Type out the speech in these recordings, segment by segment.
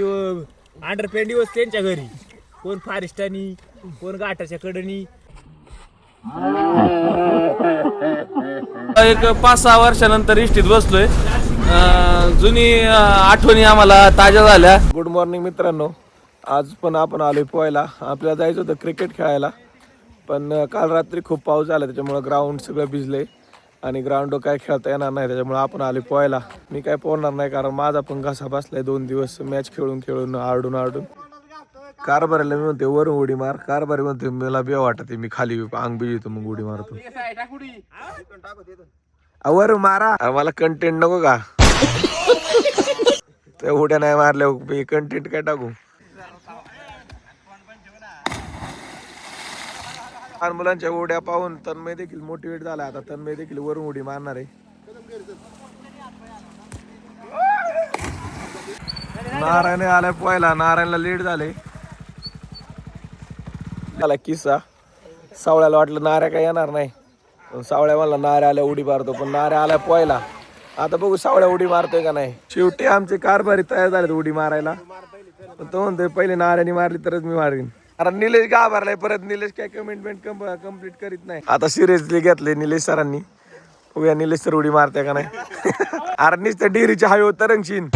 Under दिवस त्यांच्या घरी. कोण फारिस्टानी कोण घाटाच्या कडनी. एक पाच सहा वर्षानंतर इष्टीत बसलोय. अं, जुनी अं, आठवणी आम्हाला ताज्या झाल्या. गुड मॉर्निंग मित्रांनो. आज पण आपण आलोय पोहायला. आपल्याला जायचं होतं क्रिकेट खेळायला. पण अं, काल रात्री खूप पाऊस झाला त्याच्यामुळं ग्राउंड सगळं भिजले आणि ग्राउंड काय खेळता येणार नाही त्याच्यामुळे आपण आले पोहायला. मी काय पोहणार नाही कारण माझा पण घसा बसलाय दोन दिवस. मॅच खेळून खेळून आरडून आरडून. कारभारीला मी म्हणते वरून उडी मार. कारभारी म्हणते मला बे वाटते मी खाली अंग बिजतो मग उडी मारतो. वरून मारा. मला कंटेंट नको का? त्या उड्या नाही मारल्या कंटेंट काय टाकू? लहान मुलांच्या उड्या पाहून तन्मय देखील मोटिवेट झाला. आता तन्मय देखील वरून उडी मारणार आहे. नारायण आलाय पोहायला. नारायणला लेट झाले. झाला किस्सा. सावळ्याला वाटलं नाऱ्या काय येणार नाही. पण सावळ्या म्हणला नाऱ्या आल्या उडी मारतो पण नाऱ्या आल्या पोहायला. आता बघू सावळ्या उडी मारतोय का नाही. शेवटी आमचे कारभारी तयार झाले उडी मारायला. पण तो म्हणतोय पहिले नाऱ्याने मारली तरच मी मारीन. अरे निलेश घाबरलाय परत. निलेश काय कमिटमेंट कंप्लीट करीत नाही. आता सिरियसली घेतले निलेश सरांनी. बघूया निलेश सर उडी मारते का नाही. अरे नुसतं डिरीच्या हवे तरंगशीन.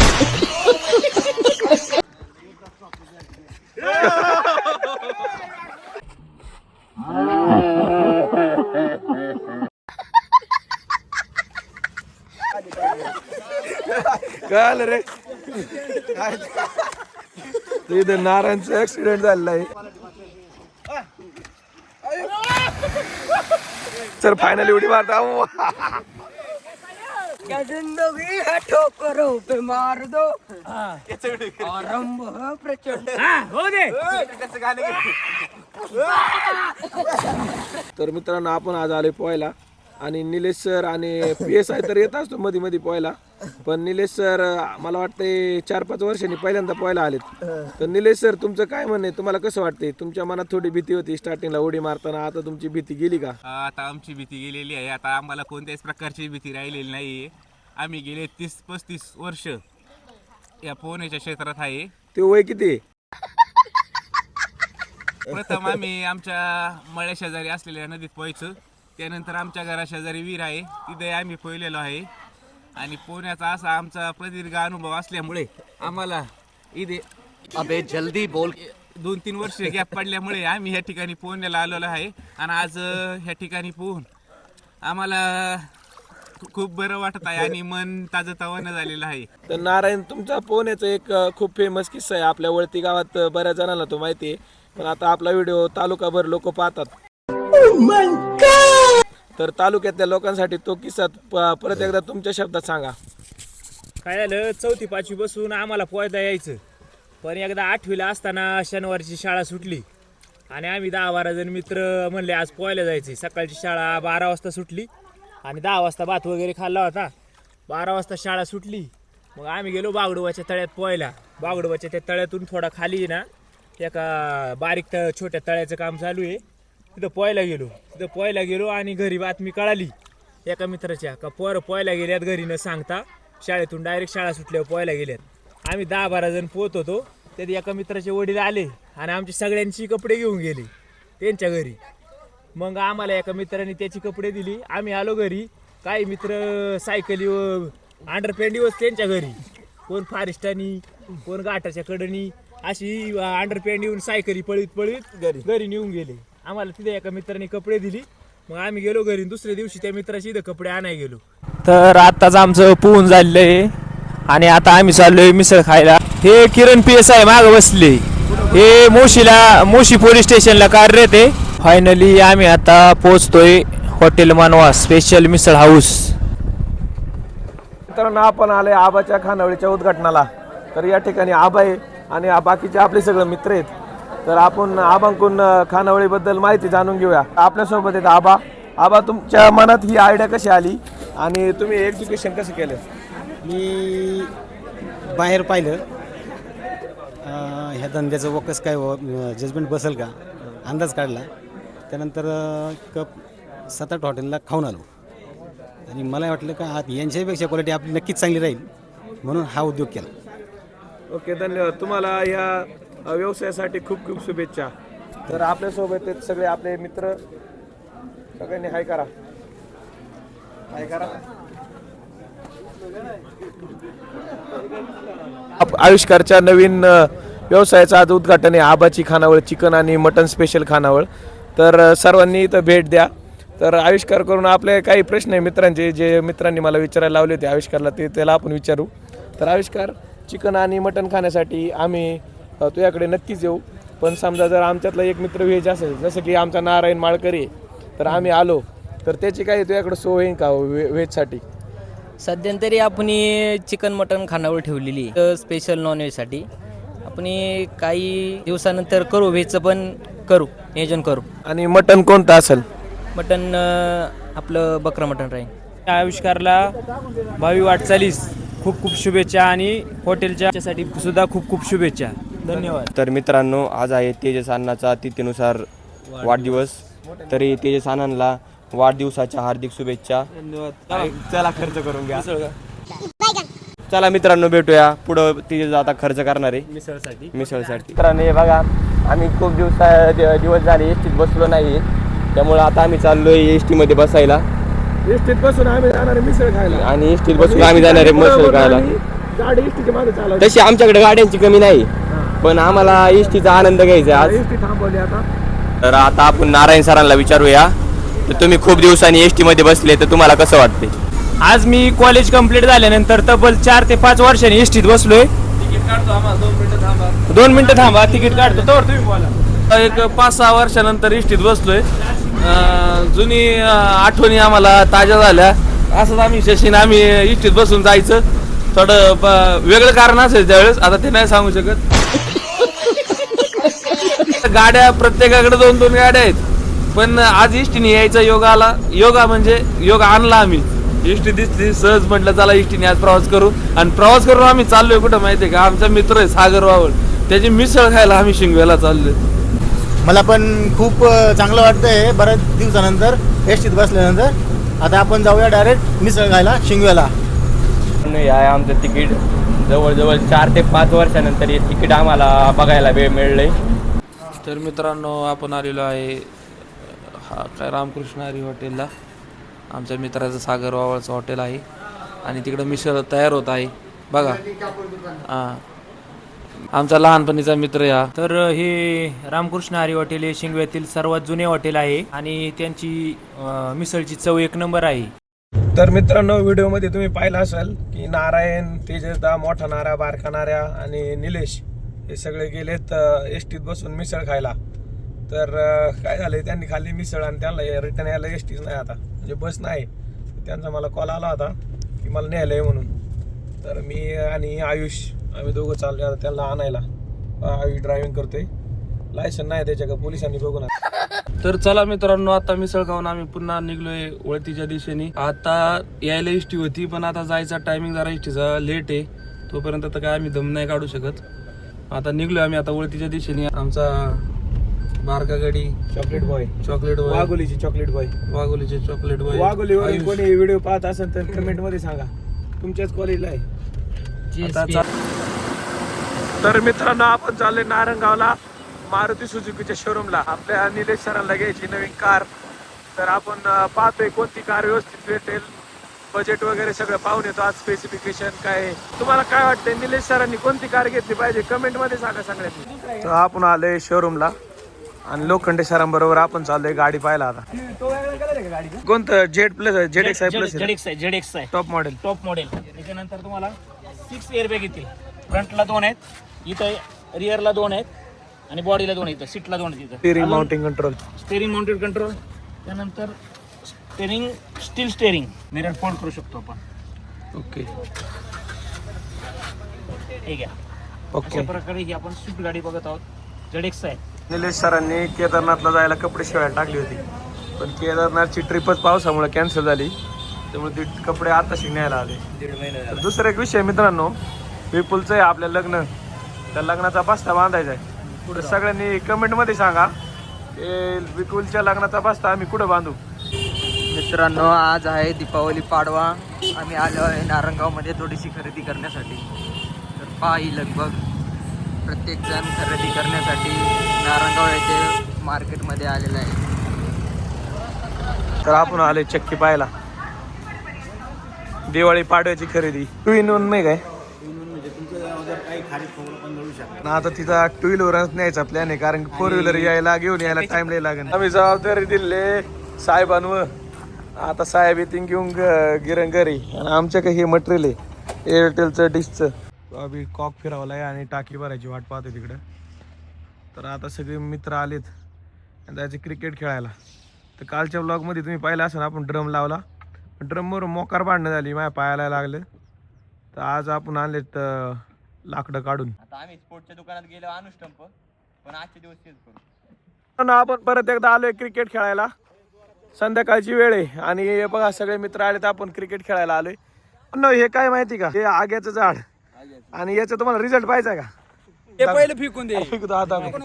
कळालं रे? काय? ते इथं नारायणचं ऍक्सिडेंट झालेला आहे. सर फायनली उडी मारता अहो. क्या जिंदगी है ठोकरों पे मार दो आरंभ है प्रचंड हो दे तर मित्रांनो आपण आज आलोय पोहायला आणि निलेश सर आणि पी एस आय तर येत असतो मध्ये मध्ये पोहायला. पण निलेश सर मला वाटतंय चार पाच वर्षांनी पहिल्यांदा पोहायला आलेत. तर निलेश सर तुमचं काय म्हणणं आहे? तुम्हाला कसं वाटतंय? तुमच्या मनात थोडी भीती होती स्टार्टिंगला उडी मारताना. आता तुमची भीती गेली का? आता आमची भीती गेलेली आहे. आता आम्हाला कोणत्याच प्रकारची भीती राहिलेली नाही आम्ही गेले तीस पस्तीस वर्ष या पोहण्याच्या क्षेत्रात आहे. ते वय किती? प्रथम आम्ही आमच्या मळ्या शेजारी असलेल्या नदीत पोहायचो. त्यानंतर आमच्या घराशेजारी विहीर आहे. तिथे आम्ही पोहलेलो आहे. आणि पोहण्याचा असा आमचा प्रदीर्घ अनुभव असल्यामुळे आम्हाला इथे अबे जल्दी बोल. दोन तीन वर्ष गॅप पडल्यामुळे आम्ही ह्या ठिकाणी पोहण्याला आलेलो आहे. आणि आज ह्या ठिकाणी पोहून आम्हाला खूप बरं वाटत आहे आणि मन ताजं तवानं झालेलं आहे. तर नारायण तुमचा पोहण्याचा एक खूप फेमस किस्सा आहे. आपल्या वळती गावात बऱ्याच जणांना तो माहिती आहे. पण आता आपला व्हिडिओ तालुकाभर लोक पाहतात. तर तालुक्यातल्या लोकांसाठी तो किस्सा प- परत एकदा तुमच्या शब्दात सांगा. काय झालं? चौथी पाचवी बसून आम्हाला पोहायला यायचं. पण एकदा आठवीला असताना शनिवारची शाळा सुटली. आणि आम्ही दहा बारा जण मित्र म्हणले आज पोहायला जायचे सकाळची शाळा बारा वाजता सुटली. आणि दहा वाजता भात वगैरे खाल्ला होता. बारा वाजता शाळा सुटली. मग आम्ही गेलो बागडोबाच्या तळ्यात पोहायला. बागडोबाच्या त्या तळ्यातून थोडा खाली ना एका बारीक त छोट्या तळ्याचं काम चालू आहे. तिथं पोहायला गेलो. तिथं पोहायला गेलो आणि घरी बातमी कळाली. एका मित्राच्या का पोरं पोहायला गेल्यात घरी न सांगता? शाळेतून डायरेक्ट शाळा सुटल्यावर पोहायला गेल्यात. आम्ही दहा बारा जण पोहत होतो. त्यात एका मित्राचे वडील आले आणि आमचे सगळ्यांची कपडे घेऊन गेले त्यांच्या घरी. मग आम्हाला एका मित्राने त्याची कपडे दिली. आम्ही आलो घरी. काही मित्र सायकली अंडर दिवस त्यांच्या घरी. कोण फारिस्टानी कोण गाठाच्या कडनी अशी अंडर येऊन सायकली पळीत पळीत घरी घरी नेऊन गेले. आम्हाला तिथे एका मित्राने कपडे दिली. मग आम्ही गेलो घरी दुसऱ्या दिवशी त्या मित्राची इथं कपडे आणाय गेलो. तर आत्ताच आमचं पोहून झालेलं आहे. आणि आता आम्ही चाललोय मिसळ खायला. हे किरण पी एस आय माग बसले. हे मोशीला मोशी पोलीस स्टेशनला कार्यरत आहे फायनली आम्ही आता पोहोचतोय hotel Manava special misal house मित्रांनो आपण आले आबाच्या खानावळीच्या उद्घाटनाला. तर या ठिकाणी आबा आहे आणि बाकीचे आपले सगळे मित्र आहेत. तर आपण आबांकडून अं, खानावळीबद्दल माहिती जाणून घेऊया. आपल्यासोबत आहेत आबा. आबा तुमच्या मनात ही आयडिया कशी आली? आणि तुम्ही एज्युकेशन कसं केलं? मी बाहेर पाहिलं. अं, ह्या धंद्याचं वकस काय जजमेंट बसेल का? अंदाज काढला. त्यानंतर अं, कप सात आठ हॉटेलला खाऊन आलो. आणि मला वाटलं का आत यांच्यापेक्षा क्वालिटी आपली नक्कीच चांगली राहील. म्हणून हा उद्योग केला. ओके धन्यवाद. तुम्हाला या व्यवसायासाठी खूप खूप शुभेच्छा. तर आपल्यासोबत आहेत सगळे आपले मित्र. सगळ्यांनी हाय करा. हाय करा. आप- आविष्कारच्या नवीन व्यवसायाचं आज उद्घाटन आहे. आबाची खानावळ चिकन आणि मटन स्पेशल खानावळ. तर सर्वांनी इथं भेट द्या. तर आविष्कार करून आपले काही प्रश्न आहे मित्रांचे जे मित्रांनी मला विचारायला लावले होते आविष्कारला ते त्याला आपण विचारू. तर आविष्कार चिकन आणि मटन खाण्यासाठी आम्ही अ, तुझ्याकडे नक्कीच येऊ. पण समजा जर आमच्यातला एक मित्र व्हेज असेल जसं की आमचा नारायण माळकरी आहे, तर आम्ही आलो तर त्याची काही तुझ्याकडे सोय होईल का व्हे- व्हेजसाठी? सध्यांतरी आपण चिकन मटन खानावर ठेवलेली स्पेशल नॉनव्हेजसाठी आपण ही काही दिवसानंतर करू व्हेजचं पण करू नियोजन करू. आणि मटन कोणतं असेल? मटन आपलं बकरा मटन राहील. या आविष्कारला भावी वाटचालीस. खूप खूप शुभेच्छा आणि हॉटेलच्या साठी सुद्धा खूप खूप शुभेच्छा. धन्यवाद. तर मित्रांनो आज आहे तेजस अण्णाचा तिथीनुसार वाढदिवस. तरी तेजस अण्णांना वाढदिवसाच्या हार्दिक शुभेच्छा. चला. खर्च करून घ्या. चला मित्रांनो भेटूया. पुढं तेजस आता खर्च करणार आहे. मिसळसाठी. मिसळसाठी. मित्रांनो हे बघा आम्ही खूप दिवसा दिवस झाले एस टीत बसलो नाही. त्यामुळे आता आम्ही चाललोय एसमध्ये बसायला. इष्टीत बसून आम्ही जाणार आहे मिसळ खायला. आणि एस टीत बसून आम्ही जाणार आहे मिसळ खायला. गाडी इष्टीच्या मागे तशी आमच्याकडे गाड्यांची कमी नाही. पण आम्हाला एस टीचा आनंद घ्यायचा आहे आज. इष्टी थांबवली आता. तर आता आपण नारायण सरांना विचारूया. तर तुम्ही खूप दिवसांनी एसमध्ये बसले तर तुम्हाला कसं वाटते आज मी कॉलेज कंप्लीट झाल्यानंतर तब्बल चार ते पाच वर्षांनी एसटीत बसलोय. दोन मिनिटं थांबा. तिकीट काढतो. तर तुम्ही बोला. एक पाच सहा वर्षानंतर इष्टीत बसलोय. अं, जुनी अं, आठवणी आम्हाला ताज्या झाल्या. असंच आम्ही शशीन आम्ही इष्टीत बसून जायचं. थोडं ब- वेगळं कारण असेल त्यावेळेस. आता ते नाही सांगू शकत. गाड्या प्रत्येकाकडे दोन दोन गाड्या आहेत. पण आज इष्टीने यायचा योग आला. योगा म्हणजे योग आणला आम्ही. इष्टी दिसली सहज म्हटलं चला इष्टीने आज प्रवास करू. आणि प्रवास करून आम्ही चाललोय कुठं माहितीये का? आमचा मित्र आहे सागर वावळ. त्याची मिसळ खायला आम्ही शिंगव्याला चाललोय. मला पण खूप अ, चांगलं वाटतंय बऱ्याच दिवसानंतर एसटीत बसल्यानंतर. आता आपण जाऊया डायरेक्ट मिसळ खायला शिंगव्याला. नाही आहे. आमचं तिकीट जवळजवळ चार ते पाच वर्षानंतर हे तिकीट आम्हाला बघायला वेळ मिळलंय. तर मित्रांनो आपण आलेलो आहे हा काय रामकृष्ण हरी हॉटेलला. आमच्या मित्राचं सागर वावळचं हॉटेल आहे. आणि तिकडं मिसळ तयार होत आहे. बघा. हां. आमचा लहानपणीचा मित्र या तर हे रामकृष्ण हरी हॉटेल हे शिंगव्यातील सर्वात जुने हॉटेल आहे. आणि त्यांची मिसळची चव एक नंबर आहे. तर मित्रांनो व्हिडिओमध्ये तुम्ही पाहिलं असाल की नारायण तेजसदा मोठा नारा बारका नाऱ्या आणि निलेश हे सगळे गेलेत एस टीत बसून मिसळ खायला. तर काय झालं त्यांनी खाली मिसळ आणि त्यांना रिटर्न यायला एस टीच नाही आता. म्हणजे बस नाही. त्यांचा मला कॉल आला होता की मला न्यायला आहे म्हणून. तर मी आणि आयुष आम्ही दोघं चाललो आता त्यांना आणायला. आयुष ड्रायव्हिंग करतोय. लायसन नाही त्याच्याकडे पोलिसांनी बघून तर चला मित्रांनो आता मिसळ खाऊन आम्ही पुन्हा निघलोय वळतीच्या दिशेने. आता यायला इष्टी होती पण आता जायचा टायमिंग जरा इष्टीचा लेट आहे. तोपर्यंत तर काय आम्ही दम नाही काढू शकत. आता निघलोय आम्ही आता वळतीच्या दिशेने. आमचा बारका गडी. चॉकलेट बॉय चॉकलेट बॉय वाघोलीची चॉकलेट बॉय वाघोलीचे चॉकलेट बॉय वाघोलीवरून आयुष. कोणी व्हिडिओ पाहत असेल तर कमेंटमध्ये सांगा. तुमच्याच कॉलेजला आहे. आता चा- तर मित्रांनो आपण चाललोय नारंगावला. मारुती सुझुकीच्या शोरूमला आपल्या निलेश सरांना घ्यायची नवीन कार. तर आपण पाहतोय कोणती कार व्यवस्थित भेटेल. बजेट वगैरे सगळं पाहून येतो आज स्पेसिफिकेशन काय. तुम्हाला काय वाटतंय निलेश सरांनी कोणती कार घेतली पाहिजे? कमेंटमध्ये सांगा सगळ्यांनी. तर आपण आलोय शोरूमला आणि लोखंडे सरांबरोबर आपण चाललोय गाडी पाहायला आता. कोणतं? Z plus Z X I plus Z X आहे जेड एक्स आहे. टॉप मॉडेल टॉप मॉडेल त्याच्यानंतर तुम्हाला सिक्स एअरबॅग येतील. फ्रंटला दोन आहेत. इथं रिअरला दोन आहेत. आणि बॉडीला दोन आहेत सीटला दोन आहेत स्टिअरिंग इथं mounting control steering mounted control त्यानंतर steering steel steering mirror fold करू शकतो आपण. ओके हे घ्या. ओके प्रकारे ही आपण स्विफ्ट गाडी बघत आहोत. जेड एक्स आहे. निलेश सरांनी केदारनाथला जायला कपडे शिवायला टाकली होती. पण केदारनाथची ट्रिपच पावसामुळे कॅन्सल झाली. त्यामुळे ते कपडे आता न्यायला आले. तर दुसरा एक विषय मित्रांनो विपुलचं आहे आपलं लग्न. त्या लग्नाचा बस्ता बांधायचा आहे. तर सगळ्यांनी कमेंटमध्ये सांगा की विपुलच्या लग्नाचा बस्ता आम्ही कुठं बांधू? मित्रांनो आज आहे दीपावली पाडवा. आम्ही आलो आहे नारंगावमध्ये थोडीशी खरेदी करण्यासाठी. तर पायी लगभग प्रत्येकजण खरेदी करण्यासाठी नारंगाव येथे मार्केटमध्ये आलेला आहे. तर आपण आलोय चक्की पाहायला. दिवाळी पाडव्याची खरेदी. टू इन वन नाही काय? ना आता तिचा टू व्हीलरच न्यायचा प्लॅन आहे कारण फोर व्हीलर यायला घेऊन यायला टाइम लय लागेल. आम्ही जबाबदारी दिले साहेबांवर. आता साहेब येतील घेऊन ग- गिरण घरी. आणि आमच्या काही हे मटेरियल आहे एअरटेलचं डिशचं आम्ही कॉक फिरवला आहे आणि टाकी भरायची वाट पाहतोय तिकडं. तर आता सगळे मित्र आलेत आणि त्याचे क्रिकेट खेळायला. तर कालच्या ब्लॉगमध्ये तुम्ही पाहिलं असेल आपण ड्रम लावला. ड्रमवर मोकार बांधणं झाली माझ्या पायाला लागलं. तर आज आपण आणलेत लाकडं काढून. आता आम्ही स्पोर्टच्या दुकानात गेलो आणू स्टंप पण आजचे दिवस तेच करू. पण आपण परत एकदा आलोय क्रिकेट खेळायला. संध्याकाळची वेळ आहे. आणि हे बघा सगळे मित्र आले तर आपण क्रिकेट खेळायला आलोय. पण हे काय माहिती का? हे आग्याचं झाड. आणि याचा तुम्हाला रिझल्ट पाहिजे का? ते पहिले फिकून दे. फेकू हातात. नको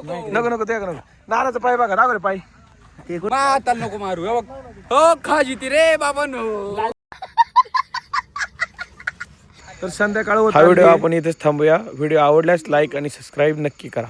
नको. ते नको. नाराचं पाय बघा दाखव रे पाय. आता नको मारू. हे बघ. हो खाजी ती रे बाबा नो तर संध्याकाळ हा व्हिडिओ आपण इथेच थांबूया. व्हिडिओ आवडल्यास लाईक आणि सबस्क्राईब नक्की करा.